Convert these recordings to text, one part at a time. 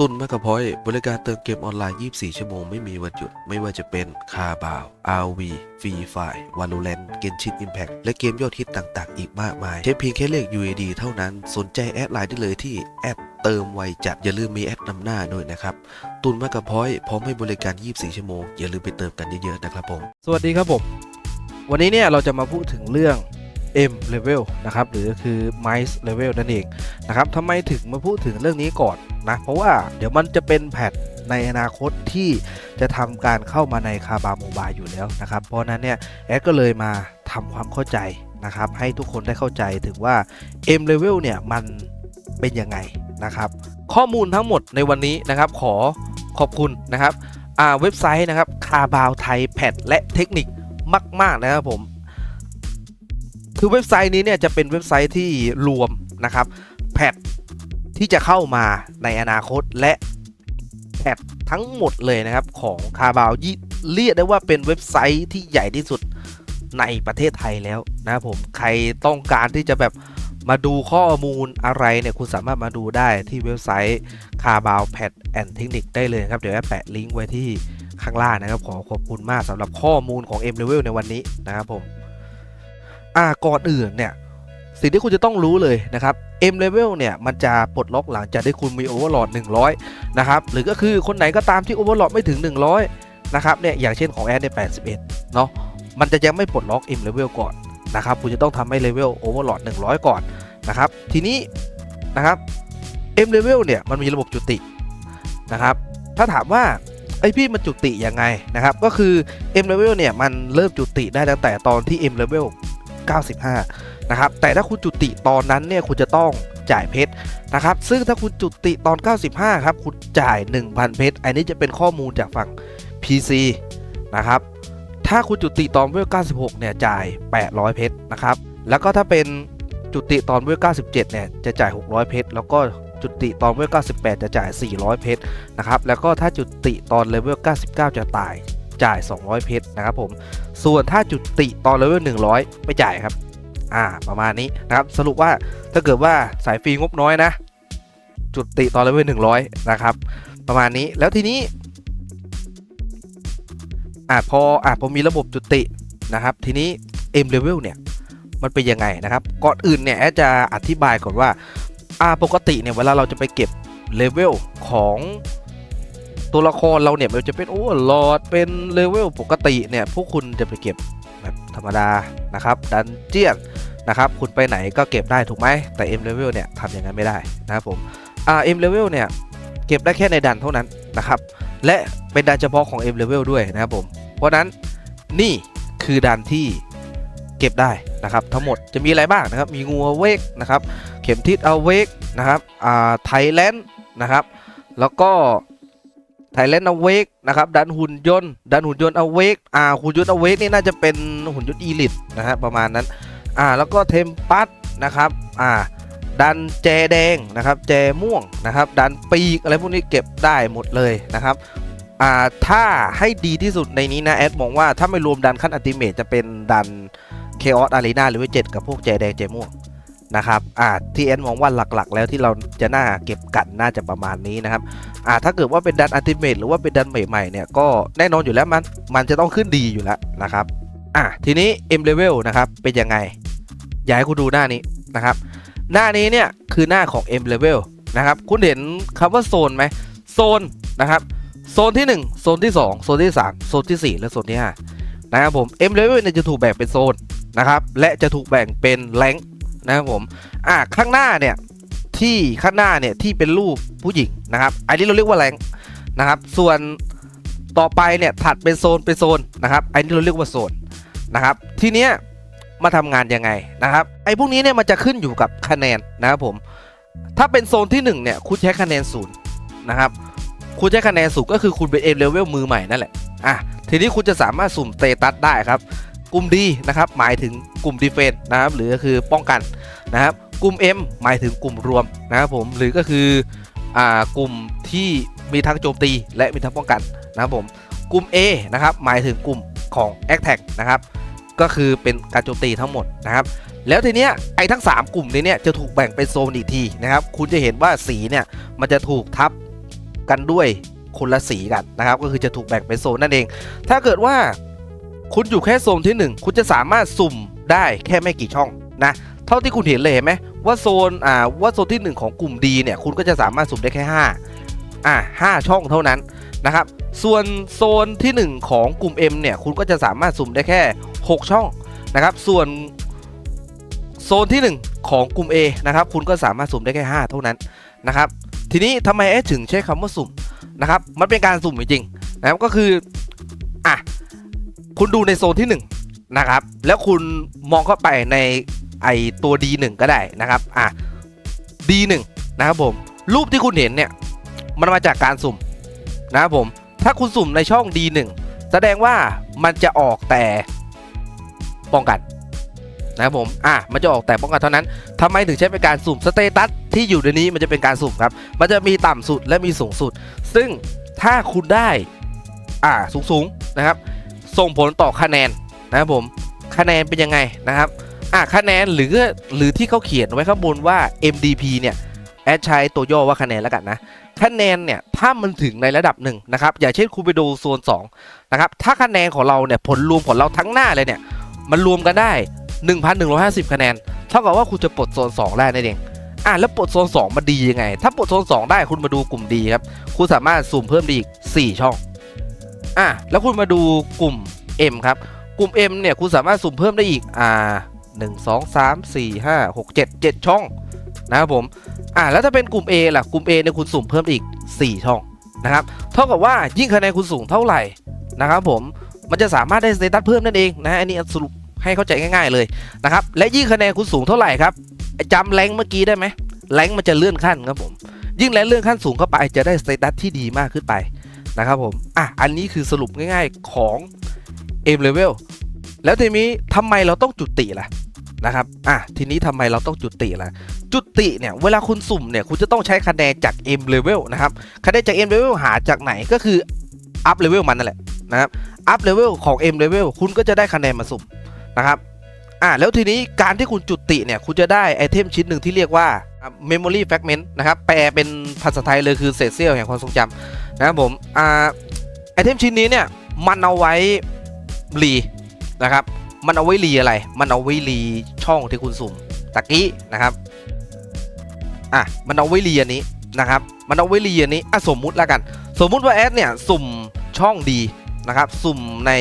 ตุนแมกกะพอยบริการเติมเกมออนไลน์ 24 ชั่วโมงไม่มีวันหยุด ไม่ว่าจะเป็นคาบาว RV ฟรีไฟ Valorant เกนชิน Impact และเกมยอดฮิตต่างๆ อีกมากมายใช้เพียงแค่เลข UAD เท่านั้น สนใจแอดไลน์ได้เลยที่แอดเติมไวจัด อย่าลืมมีแอดนำหน้าด้วยนะครับ ตุนแมกกะพอยพร้อมให้บริการ 24 ชั่วโมง อย่าลืมไปเติมกันเยอะๆนะครับผม สวัสดีครับผม วันนี้เนี่ยเราจะมาพูดถึงเรื่อง M level นะครับหรือคือ mice level นั่นเองนะครับทำไมถึงมาพูดถึงเรื่องนี้ก่อนนะเพราะว่าเดี๋ยวมันจะเป็นแพทในอนาคตที่จะทำการเข้ามาในคาบาโมบายอยู่แล้วนะครับ เพราะนั้นเนี่ยแอดก็เลยมาทำความเข้าใจนะครับ ให้ทุกคนได้เข้าใจถึงว่า M level เนี่ยมันเป็นยังไงนะครับ ข้อมูลทั้งหมดในวันนี้นะครับ ขอขอบคุณนะครับอ่าเว็บไซต์นะครับคาบาวไทยแพดและเทคนิคมาก ๆ นะครับผม คือเว็บไซต์นี้เนี่ยจะเป็นเว็บไซต์ที่รวมนะครับแพดที่จะเข้ามาในอนาคตและแพดทั้งหมดเลยนะครับของคาบาวยี่เรียกได้ว่าเป็นเว็บไซต์ที่ใหญ่ที่สุดในประเทศไทยแล้วนะครับผมใครต้องการที่จะแบบมาดูข้อมูลอะไรเนี่ยคุณสามารถมาดูได้ที่เว็บไซต์คาบาวแพดแอนเทคนิคได้เลยครับ เดี๋ยวแอดแปะลิงก์ไว้ที่ข้างล่างนะครับ ขอขอบคุณมากสำหรับข้อมูลของ M Level ในวันนี้นะครับผม อ่าก่อนอื่นเนี่ยสิ่งที่คุณจะต้องรู้เลยนะครับ M Level เนี่ยมันจะปลดล็อกหลังจากที่คุณมี Overlord 100 นะครับ หรือก็คือคนไหนก็ตามที่ Overlord ไม่ถึง 100 นะครับเนี่ยอย่างเช่นของแอดใน81 เนาะมันจะยังไม่ปลดล็อก M Level ก่อนนะครับ คุณจะต้องทำให้ Level Overlord 100 ก่อนนะครับ ทีนี้นะครับ M level เนี่ยมันมีระบบจุตินะครับ ถ้าถามว่าไอพี่มันจุติยังไงนะครับ ก็คือ M level เนี่ยมันเริ่มจุติได้ตั้งแต่ตอนที่ M level 95 นะครับ แต่ถ้าคุณจุติตอนนั้นเนี่ยคุณจะต้องจ่ายเพชรนะครับ ซึ่งถ้าคุณจุติตอน 95 ครับคุณจ่าย 1,000 เพชร อันนี้จะเป็นข้อมูลจากฝั่ง PC นะครับ ถ้าคุณจุติตอนเวล96 เนี่ยจ่าย 800 เพชรนะครับ แล้วก็ถ้าเป็นจุติตอนเวล97 เนี่ยจะจ่าย 600 เพชร แล้วก็จุติตอนเวล98 จะจ่าย 400 เพชรนะครับ แล้วก็ถ้าจุติตอนเลเวล99 จะตายจ่าย 200 เพชรนะครับผม ส่วนถ้าจุติตอนเลเวล100 ไม่จ่ายครับ อ่า ประมาณนี้นะครับ สรุปว่าถ้าเกิดว่าสายฟรีงบน้อยนะ จุติตอนเลเวล100 นะครับ ประมาณนี้ แล้วทีนี้ อ่าพอ อ่าพอมีระบบจุตินะครับ ทีนี้ M level เนี่ย มันเป็นยังไงนะครับ ก่อนอื่นเนี่ยแอจะอธิบายก่อนว่า อ่า ปกติเนี่ย เวลาเราจะไปเก็บเลเวลของ ตัวละครเราเนี่ยมันจะเป็นโอ้ลอดเป็นเลเวลปกติเนี่ยพวกคุณจะไปเก็บแบบธรรมดานะครับดันเจียนนะครับคุณไปไหนก็เก็บได้ถูกไหมแต่ M level เนี่ยทำอย่างนั้นไม่ได้นะครับผมอ่า M level เนี่ยเก็บได้แค่ในดันเท่านั้นนะครับและเป็นดันเฉพาะของ M level ด้วยนะครับผมเพราะนั้นนี่คือดันที่เก็บได้นะครับทั้งหมดจะมีอะไรบ้างนะครับมีงูเวกนะครับเข็มทิศเอาเวกนะครับอ่าไทยแลนด์นะครับแล้วก็ ไทยแลนด์อเวกนะครับดันหุ่นยนต์ดันหุ่นยนต์อเวกอ่าหุ่นยนต์อเวกนี่น่าจะเป็นหุ่นยนต์อีลิทนะฮะประมาณนั้นอ่าแล้วก็เทมปัสนะครับอ่าดันแจแดงนะครับแจม่วงนะครับดันปีกอะไรพวกนี้เก็บได้หมดเลยนะครับอ่าถ้าให้ดีที่สุดในนี้นะแอดมองว่าถ้าไม่รวมดันขั้นอัติเมตจะเป็นดันเคออสอารีนาหรือว่าเจ็ดกับพวกแจแดงแจม่วง นะครับอ่าที่แอดมองว่าหลักๆ แล้วที่เราจะน่าเก็บกันน่าจะประมาณนี้นะครับอ่าถ้าเกิดว่าเป็นดันอัติเมตหรือว่าเป็นดันใหม่ๆเนี่ยก็แน่นอนอยู่แล้วมันมันจะต้องขึ้นดีอยู่แล้วนะครับอ่าทีนี้ M level นะครับเป็นยังไง อยากให้คุณดูหน้านี้นะครับหน้านี้เนี่ยคือหน้าของ M level นะครับคุณเห็นคำว่าโซนไหมโซนนะครับโซนที่ 1 โซนที่ 2 โซนที่ 3 โซนที่ 4 และโซนที่5นะครับผม M level เนี่ยจะถูกแบ่งเป็นโซนนะครับและจะถูกแบ่งเป็นแรง นะครับผมอ่าข้างหน้าเนี่ยที่ข้างหน้าเนี่ยที่เป็นรูปผู้หญิงนะครับ อันนี้เราเรียกว่าแรงนะครับ ส่วนต่อไปเนี่ยถัดเป็นโซนเป็นโซนนะครับ อันนี้เราเรียกว่าโซนนะครับ ทีเนี้ยมาทำงานยังไงนะครับไอ้พวกนี้เนี่ยมันจะขึ้นอยู่กับคะแนนนะครับผมถ้าเป็นโซนที่หนึ่งเนี่ยคุณใช้คะแนนศูนย์นะครับคุณใช้คะแนนสูงก็คือคุณเป็นเอเลเวลมือใหม่นั่นแหละอะทีนี้คุณจะสามารถสุ่มเตตัสได้ครับ กลุ่มดีนะครับหมายถึงกลุ่มดีเฟนนะครับหรือก็คือป้องกันนะครับกลุ่ม M หมายถึงกลุ่มรวมนะครับผมหรือก็คืออ่ากลุ่มที่มีทั้งโจมตีและมีทั้งป้องกันนะครับผมกลุ่ม A นะครับหมายถึงกลุ่มของ a t t a c k นะครับก็คือเป็นการโจมตีทั้งหมดนะครับแล้วทีเนี้ยไอ้ทั้ง 3 กลุ่มนี้เนี่ยจะถูกแบ่งเป็นโซนอีกทีนะครับคุณจะเห็นว่าสีเนี่ยมันจะถูกทับกันด้วยคนละสีกันนะครับก็คือจะถูกแบ่งเป็นโซนนั่นเอง ถ้าเกิดว่า คุณอยู่แค่โซนที่ 1 คุณจะสามารถสุ่มได้แค่ไม่กี่ช่องนะ เท่าที่คุณเห็นเลยเห็นไหมว่าโซนอ่าว่าโซนที่ 1 ของกลุ่มดีเนี่ยคุณก็จะสามารถสุ่มได้แค่5อ่า5ช่องเท่านั้นนะครับส่วนโซนที่ 1 ของกลุ่ม M เนี่ยคุณก็จะสามารถสุ่มได้แค่ 6 ช่องนะครับส่วนโซนที่ 1 ของกลุ่ม A นะครับคุณก็สามารถสุ่มได้แค่ 5 เท่านั้นนะครับทีนี้ทำไมเอถึงใช้คำว่าสุ่มนะครับมันเป็นการสุ่มจริงๆนะครับก็คืออะ คุณดูในโซนที่1นะครับ แล้วคุณมองเข้าไปในไอตัว D1 ก็ได้นะครับ อะ D1 นะครับผม รูปที่คุณเห็นเนี่ย มันมาจากการสุ่มนะครับผม ถ้าคุณสุ่มในช่อง D1 แสดงว่ามันจะออกแต่ป้องกันนะครับผม อะ มันจะออกแต่ป้องกันเท่านั้นทำไมถึงใช้เป็นการสุ่มสเตตัสที่อยู่ในนี้มันจะเป็นการสุ่มครับ มันจะมีต่ำสุดและมีสูงสุด ซึ่งถ้าคุณได้ อ่า สูงสูงนะครับ ส่งผลต่อคะแนนนะครับผมคะแนนเป็นยังไงนะครับอะคะแนนหรือหรือที่เขาเขียนไว้ข้างบนว่า MDP เนี่ยแอดใช้ตัวย่อว่าคะแนนแล้วกันนะคะแนนเนี่ยถ้ามันถึงในระดับหนึ่งนะครับอย่างเช่นคุณไปดูโซน2นะครับถ้าคะแนนของเราเนี่ยผลรวมของเราทั้งหน้าเลยเนี่ยมันรวมกันได้ 1,150 คะแนนเท่ากับว่าคุณจะปลดโซน 2 ได้นั่นเองอะแล้วปลดโซน 2มันดียังไง ถ้าปลดโซน 2 ได้คุณมาดูกลุ่มดีครับคุณสามารถซูมเพิ่มได้อีก 4 ช่อง อะแล้วคุณมาดูกลุ่ม M ครับ กลุ่ม M เนี่ยคุณสามารถซูมเพิ่มได้อีกอ่า1 2 3 4 5 6 7 7 ช่องนะครับผมอะแล้วถ้าเป็นกลุ่ม A ล่ะกลุ่ม A เนี่ยคุณสุ่มเพิ่มอีก 4 ช่องนะครับเท่ากับว่ายิ่งคะแนนคุณสูงเท่าไหร่นะครับผมมันจะสามารถได้สเตตัสเพิ่มนั่นเองนะอันนี้สรุปให้เข้าใจง่าย ๆเลยนะครับและยิ่งคะแนนคุณสูงเท่าไหร่ครับจำแรงเมื่อกี้ได้ไหมแรงมันจะเลื่อนขั้นครับผมยิ่งแรงเลื่อนขั้นสูงเข้าไปจะได้สเตตัสที่ดีมากขึ้นไป นะครับผม อะ อันนี้คือสรุปง่ายๆของ M level แล้วทีนี้ทำไมเราต้องจุติล่ะนะครับ อะ ทีนี้ทำไมเราต้องจุติล่ะ จุติเนี่ย เวลาคุณสุ่มเนี่ย คุณจะต้องใช้คะแนนจาก M level นะครับ คะแนนจาก M level หาจากไหนก็คือ up level มันนั่นแหละนะครับ up level ของ M level คุณก็จะได้คะแนนมาสุ่มนะครับ อ่าแล้วทีนี้การที่คุณจุติเนี่ย คุณจะได้ไอเทมชิ้นหนึ่งที่เรียกว่า memory fragment นะครับ แปลเป็นภาษาไทยเลยคือเศษเสี้ยวแห่งความทรงจำนะครับผมอ่าไอเทมชิ้นนี้เนี่ยมันเอาไว้รีนะครับ มันเอาไว้รีอะไร มันเอาไว้รีช่องที่คุณสุ่มตะกี้นะครับ อะ มันเอาไว้รียนนี้นะครับ มันเอาไว้รียนนี้ อะสมมุติแล้วกัน สมมุติว่าแอดเนี่ยสุ่มช่องดีนะครับ สุ่มใน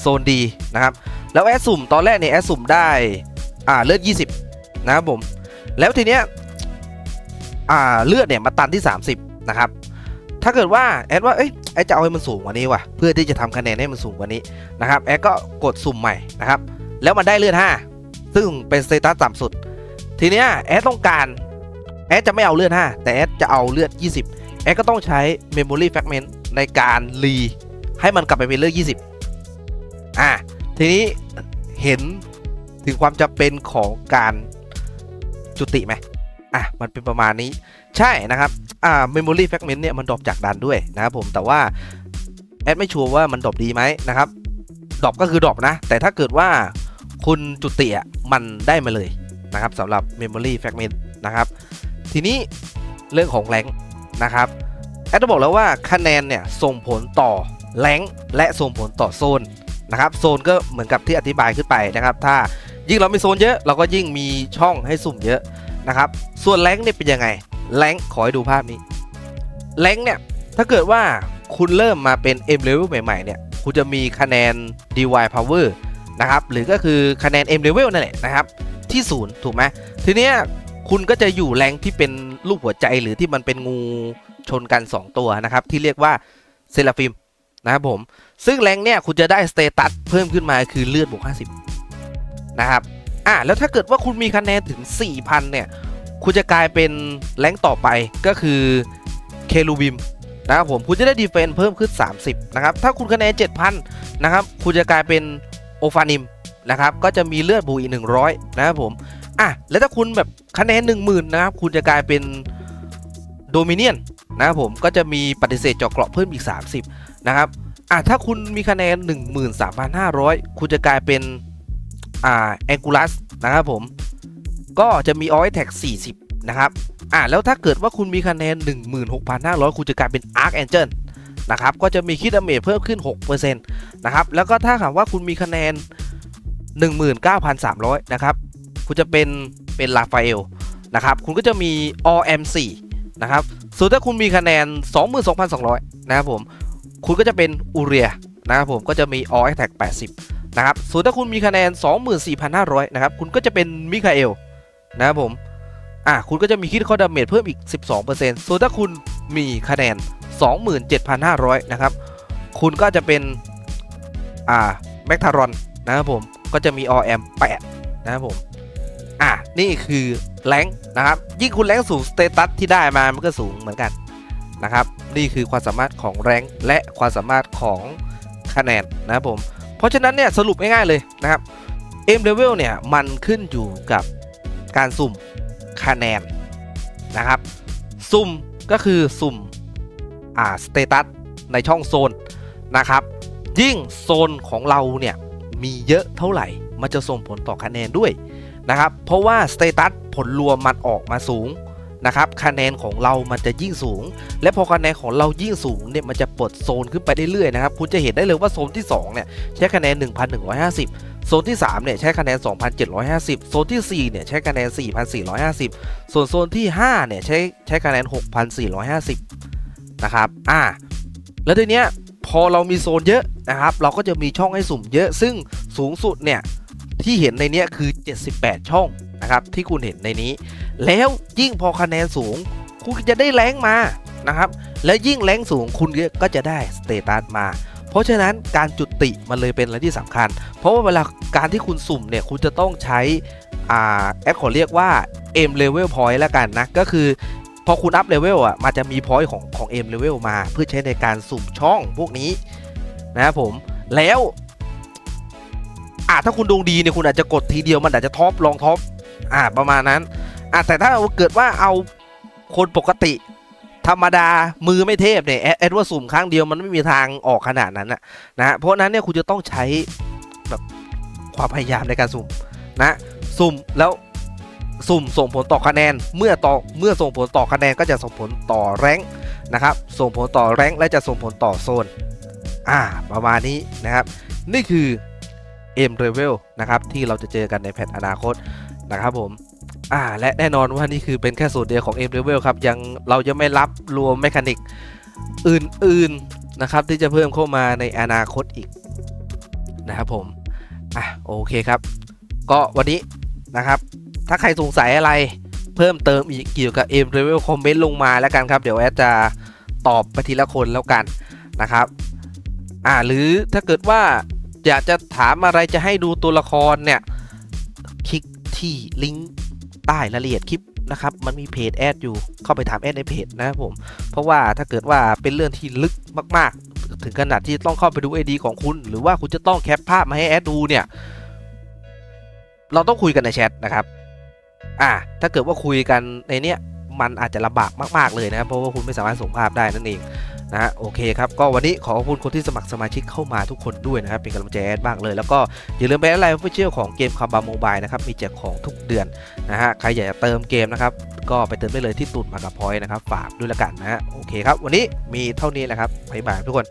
โซนดีนะครับ แล้วแอดสุ่มตอนแรกเนี่ยแอดสุ่มได้ อ่าเลือด 20 นะครับผม แล้วทีเนี้ย เลือดเนี่ยมาตันที่ 30 นะครับ ถ้าเกิดว่าแอดว่าเอ้ยแอดจะเอาให้มันสูงกว่านี้ว่ะเพื่อที่จะทำคะแนนให้มันสูงกว่านี้นะครับแอดก็กดสุ่มใหม่นะครับ แล้วมันได้เลือด 5 ซึ่งเป็นสเตตัสต่ำสุด ทีเนี้ยแอดต้องการแอดจะไม่เอาเลือด 5 แต่แอดจะเอาเลือด 20 แอดก็ต้องใช้ Memory Fragment ในการรีให้มันกลับไปเป็นเลือด 20 อะทีนี้เห็นถึงความจำเป็นของการจุติไหม อะมันเป็นประมาณนี้ใช่นะครับอ่า Memory Fragment เนี่ยมันดรอปจากดันด้วยนะครับผมแต่ว่าแอดไม่ชัวร์ว่ามันดรอปดีไหมนะครับดรอปก็คือดรอปนะ แต่ถ้าเกิดว่าคุณจุติอะมันได้มาเลยนะครับสำหรับ Memory Fragment นะครับ ทีนี้เรื่องของแรงนะครับแอดจะบอกแล้วว่าคะแนนเนี่ยส่งผลต่อแรงและส่งผลต่อโซนนะครับโซนก็เหมือนกับที่อธิบายขึ้นไปนะครับ ถ้ายิ่งเรามีโซนเยอะเราก็ยิ่งมีช่องให้สุ่มเยอะ นะครับ ส่วนแรงเนี่ยเป็นยังไงแรงขอให้ดูภาพนี้แรงเนี่ย ถ้าเกิดว่าคุณเริ่มมาเป็น M level ใหม่ๆเนี่ย คุณจะมีคะแนน DY power นะครับ หรือก็คือคะแนน M level นั่นแหละนะครับ ที่ศูนย์ถูกไหมทีเนี้ยคุณก็จะอยู่แรงที่เป็นรูปหัวใจหรือที่มันเป็นงูชนกัน 2 ตัวนะครับ ที่เรียกว่าเซราฟิมนะครับผม ซึ่งแรงเนี่ยคุณจะได้สเตตัสเพิ่มขึ้นมาคือเลือดบวก 50 นะครับ อะแล้วถ้าเกิดว่าคุณมีคะแนนถึง 4,000 เนี่ย คุณจะกลายเป็นแรงต่อไปก็คือเคลูบิมนะครับผมคุณจะได้ดีเฟนเพิ่มขึ้น 30 นะครับ ถ้าคุณคะแนน 7,000 นะครับ คุณจะกลายเป็นโอฟานิมนะครับ ก็จะมีเลือดบวกอีก 100 นะครับผม อะ แล้วถ้าคุณแบบคะแนน 1 0,000 นะครับ คุณจะกลายเป็นโดมิเนียนนะครับผม ก็จะมีปฏิเสธจาะเกราะเพิ่มอีก 30 นะครับ อะ ถ้าคุณมีคะแนน 13,500 คุณจะกลายเป็น อ่าแองกูลัสนะครับผม ก็จะมีออยแท็ก40 นะครับ อ่าแล้วถ้าเกิดว่าคุณมีคะแนน 16,500 คุณจะกลายเป็น Archangel นะครับ ก็จะมีคิดดาเมจเพิ่มขึ้น 6%นะครับ แล้วก็ถ้าหากว่าคุณมีคะแนน 19,300 นะครับ คุณจะเป็นเป็นลาฟาเอลนะครับ คุณก็จะมี OM4 นะครับ ส่วนถ้าคุณมีคะแนน 22,200 นะครับผม คุณก็จะเป็นอูเรียนะครับผม ก็จะมี All Attack 80 นะครับส่วนถ้าคุณมีคะแนน 24,500 นะครับ คุณก็จะเป็นมิคาเอลนะครับผม อะ คุณก็จะมีคิดข้อดาเมจเพิ่มอีก 12%ส่วนถ้าคุณมีคะแนน 27,500 นะครับ คุณก็จะเป็น อ่า แมคทารอนนะครับผม ก็จะมี RM 8นะครับผม อะ นี่คือแรงนะครับ ยิ่งคุณแรงสูงสเตตัสที่ได้มา มันก็สูงเหมือนกันนะครับ นี่คือความสามารถของแรงและความสามารถของคะแนนนะครับผม เพราะฉะนั้นเนี่ยสรุปง่ายๆเลยนะครับ M level เนี่ยมันขึ้นอยู่กับการสุ่มคะแนนนะครับ สุ่มก็คือสุ่มอ่าสเตตัสในช่องโซนนะครับ ยิ่งโซนของเราเนี่ยมีเยอะเท่าไหร่ มันจะส่งผลต่อคะแนนด้วยนะครับ เพราะว่าสเตตัสผลรวมมันออกมาสูง นะครับคะแนนของเรามันจะยิ่งสูง และพอคะแนนของเรายิ่งสูงเนี่ยมันจะปลดโซนขึ้นไปเรื่อยๆนะครับคุณจะเห็นได้เลยว่าโซนที่2เนี่ยใช้คะแนน 1,150 โซนที่ 3 เนี่ยใช้คะแนน 2,750 โซนที่ 4 เนี่ยใช้คะแนน 4,450 ส่วนโซนที่ 5 เนี่ยใช้ใช้คะแนน 6,450 นะครับอ่าแล้วทีเนี้ยพอเรามีโซนเยอะนะครับ เราก็จะมีช่องให้สุ่มเยอะซึ่งสูงสุดเนี่ยที่เห็นในเนี้ยคือ 78 ช่อง นะครับที่คุณเห็นในนี้ แล้วยิ่งพอคะแนนสูง คุณจะได้แรงมานะครับและยิ่งแรงสูงคุณก็จะได้สเตตัสมา เพราะฉะนั้นการจุติมันเลยเป็นอะไรที่สำคัญ เพราะว่าเวลาการที่คุณสุ่มเนี่ยคุณจะต้องใช้อ่าแอดขอเรียกว่า M level point แล้วกันนะก็คือพอคุณอัพเลเวลอะมันจะมี point ของของ M level มาเพื่อใช้ในการสุ่มช่องพวกนี้นะครับผมแล้วอ่าถ้าคุณดวงดีเนี่ยคุณอาจจะกดทีเดียวมันอาจจะท็อปลองท็อป อ่าประมาณนั้นอ่าแต่ถ้าเกิดว่าเอาคนปกติ ธรรมดามือไม่เทพเนี่ยแอดแอดว่าสุ่มครั้งเดียวมันไม่มีทางออกขนาดนั้นนะนะเพราะนั้นเนี่ยคุณจะต้องใช้แบบความพยายามในการสุ่มนะสุ่มแล้วสุ่มส่งผลต่อคะแนนเมื่อต่อเมื่อส่งผลต่อคะแนนก็จะส่งผลต่อแรงนะครับ ส่งผลต่อแรงและจะส่งผลต่อโซนอ่าประมาณนี้นะครับ นี่คือ M level นะครับที่เราจะเจอกันในแพทอนาคต นะครับผมอ่าและแน่นอนว่านี่คือเป็นแค่ส่วนเดียวของ M level ครับ ยังเราจะไม่รับรวมแมคานิกอื่นๆนะครับที่จะเพิ่มเข้ามาในอนาคตอีกนะครับผมอะโอเคครับ ก็วันนี้นะครับ ถ้าใครสงสัยอะไรเพิ่มเติมอีกเกี่ยวกับ M level คอมเมนต์ลงมาแล้วกันครับ เดี๋ยวแอดจะตอบไปทีละคนแล้วกันนะครับอ่าหรือถ้าเกิดว่าอยากจะถามอะไรจะให้ดูตัวละครเนี่ย ที่ลิงก์ใต้รายละเอียดคลิปนะครับ มันมีเพจแอดอยู่ เข้าไปถามแอดในเพจนะครับผม เพราะว่าถ้าเกิดว่าเป็นเรื่องที่ลึกมาก ๆ ถึงขนาดที่ต้องเข้าไปดู AD ของคุณ หรือว่าคุณจะต้องแคปภาพมาให้แอดดูเนี่ย เราต้องคุยกันในแชทนะครับ อ่า ถ้าเกิดว่าคุยกันในเนี้ย มันอาจจะลำบากมาก ๆ เลยนะครับ เพราะว่าคุณไม่สามารถส่งภาพได้นั่นเอง นะฮะโอเคครับก็วันนี้ขอขอบคุณคนที่สมัครสมาชิกเข้ามาทุกคนด้วยนะครับเป็นกำลังใจแอดมากเลย แล้วก็อย่าลืมไปไลฟ์ฟิเชียลของเกมคาบาโมบายนะครับมีแจกของทุกเดือนนะฮะใครอยากจะเติมเกมนะครับก็ไปเติมได้เลยที่ตูดมากับพอยนะครับฝากด้วยละกันนะฮะโอเคครับ วันนี้มีเท่านี้แหละครับบ๊ายบายทุกคน